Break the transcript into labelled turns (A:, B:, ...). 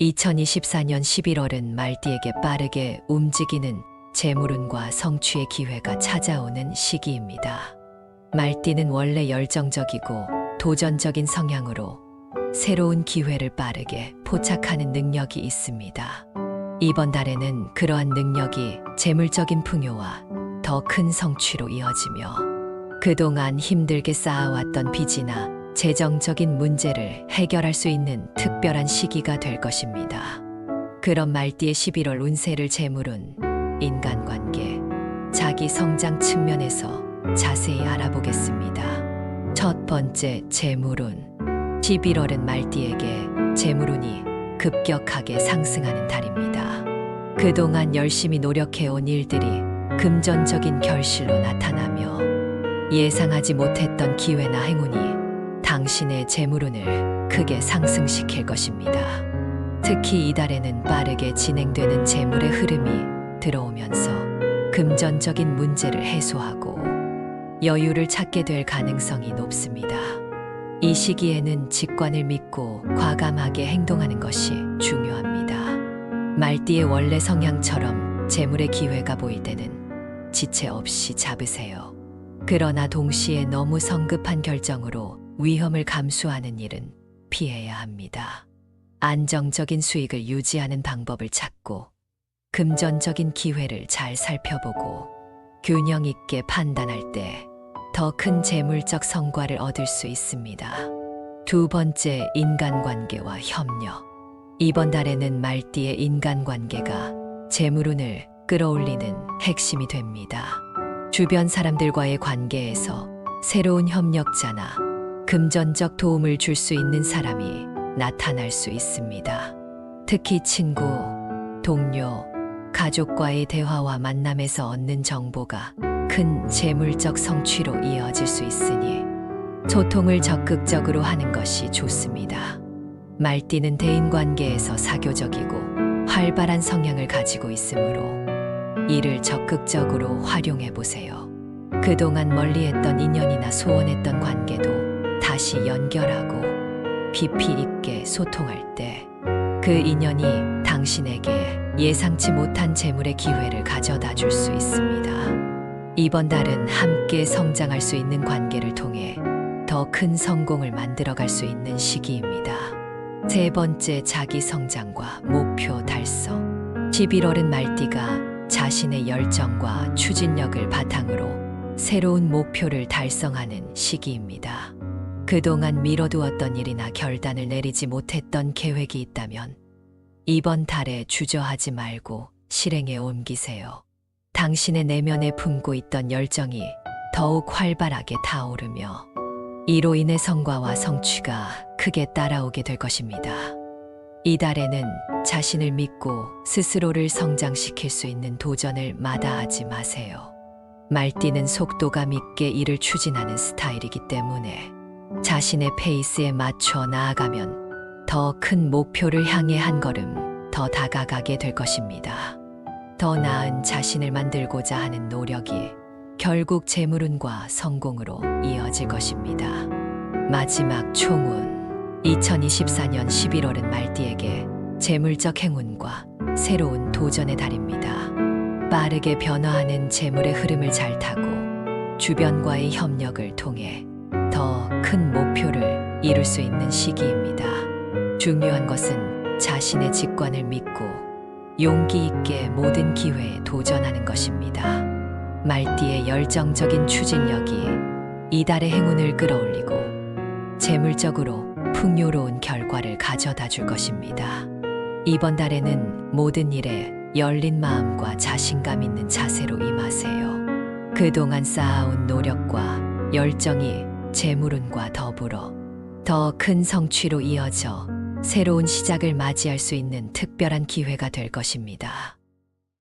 A: 2024년 11월은 말띠에게 빠르게 움직이는 재물운과 성취의 기회가 찾아오는 시기입니다. 말띠는 원래 열정적이고 도전적인 성향으로 새로운 기회를 빠르게 포착하는 능력이 있습니다. 이번 달에는 그러한 능력이 재물적인 풍요와 더 큰 성취로 이어지며 그동안 힘들게 쌓아왔던 빚이나 재정적인 문제를 해결할 수 있는 특별한 시기가 될 것입니다. 그런 말띠의 11월 운세를 재물운 인간관계, 자기 성장 측면에서 자세히 알아보겠습니다. 첫 번째 재물운 11월은 말띠에게 재물운이 급격하게 상승하는 달입니다. 그동안 열심히 노력해온 일들이 금전적인 결실로 나타나며 예상하지 못했던 기회나 행운이 당신의 재물운을 크게 상승시킬 것입니다. 특히 이달에는 빠르게 진행되는 재물의 흐름이 들어오면서 금전적인 문제를 해소하고 여유를 찾게 될 가능성이 높습니다. 이 시기에는 직관을 믿고 과감하게 행동하는 것이 중요합니다. 말띠의 원래 성향처럼 재물의 기회가 보일 때는 지체 없이 잡으세요. 그러나 동시에 너무 성급한 결정으로 위험을 감수하는 일은 피해야 합니다. 안정적인 수익을 유지하는 방법을 찾고 금전적인 기회를 잘 살펴보고 균형 있게 판단할 때 더 큰 재물적 성과를 얻을 수 있습니다. 두 번째, 인간관계와 협력. 이번 달에는 말띠의 인간관계가 재물운을 끌어올리는 핵심이 됩니다. 주변 사람들과의 관계에서 새로운 협력자나 금전적 도움을 줄 수 있는 사람이 나타날 수 있습니다. 특히 친구, 동료, 가족과의 대화와 만남에서 얻는 정보가 큰 재물적 성취로 이어질 수 있으니 소통을 적극적으로 하는 것이 좋습니다. 말띠는 대인 관계에서 사교적이고 활발한 성향을 가지고 있으므로 이를 적극적으로 활용해 보세요. 그동안 멀리했던 인연이나 소원했던 관계도 다시 연결하고 깊이 있게 소통할 때 그 인연이 당신에게 예상치 못한 재물의 기회를 가져다 줄 수 있습니다. 이번 달은 함께 성장할 수 있는 관계를 통해 더 큰 성공을 만들어갈 수 있는 시기입니다. 세 번째 자기 성장과 목표 달성. 11월은 말띠가 자신의 열정과 추진력을 바탕으로 새로운 목표를 달성하는 시기입니다. 그동안 미뤄두었던 일이나 결단을 내리지 못했던 계획이 있다면 이번 달에 주저하지 말고 실행에 옮기세요. 당신의 내면에 품고 있던 열정이 더욱 활발하게 타오르며 이로 인해 성과와 성취가 크게 따라오게 될 것입니다. 이달에는 자신을 믿고 스스로를 성장시킬 수 있는 도전을 마다하지 마세요. 말띠는 속도감 있게 일을 추진하는 스타일이기 때문에 자신의 페이스에 맞춰 나아가면 더 큰 목표를 향해 한 걸음 더 다가가게 될 것입니다. 더 나은 자신을 만들고자 하는 노력이 결국 재물운과 성공으로 이어질 것입니다. 마지막 총운 2024년 11월은 말띠에게 재물적 행운과 새로운 도전의 달입니다. 빠르게 변화하는 재물의 흐름을 잘 타고 주변과의 협력을 통해 더 큰 목표를 이룰 수 있는 시기입니다. 중요한 것은 자신의 직관을 믿고 용기 있게 모든 기회에 도전하는 것입니다. 말띠의 열정적인 추진력이 이달의 행운을 끌어올리고 재물적으로 풍요로운 결과를 가져다 줄 것입니다. 이번 달에는 모든 일에 열린 마음과 자신감 있는 자세로 임하세요. 그동안 쌓아온 노력과 열정이 재물운과 더불어 더 큰 성취로 이어져 새로운 시작을 맞이할 수 있는 특별한 기회가 될 것입니다.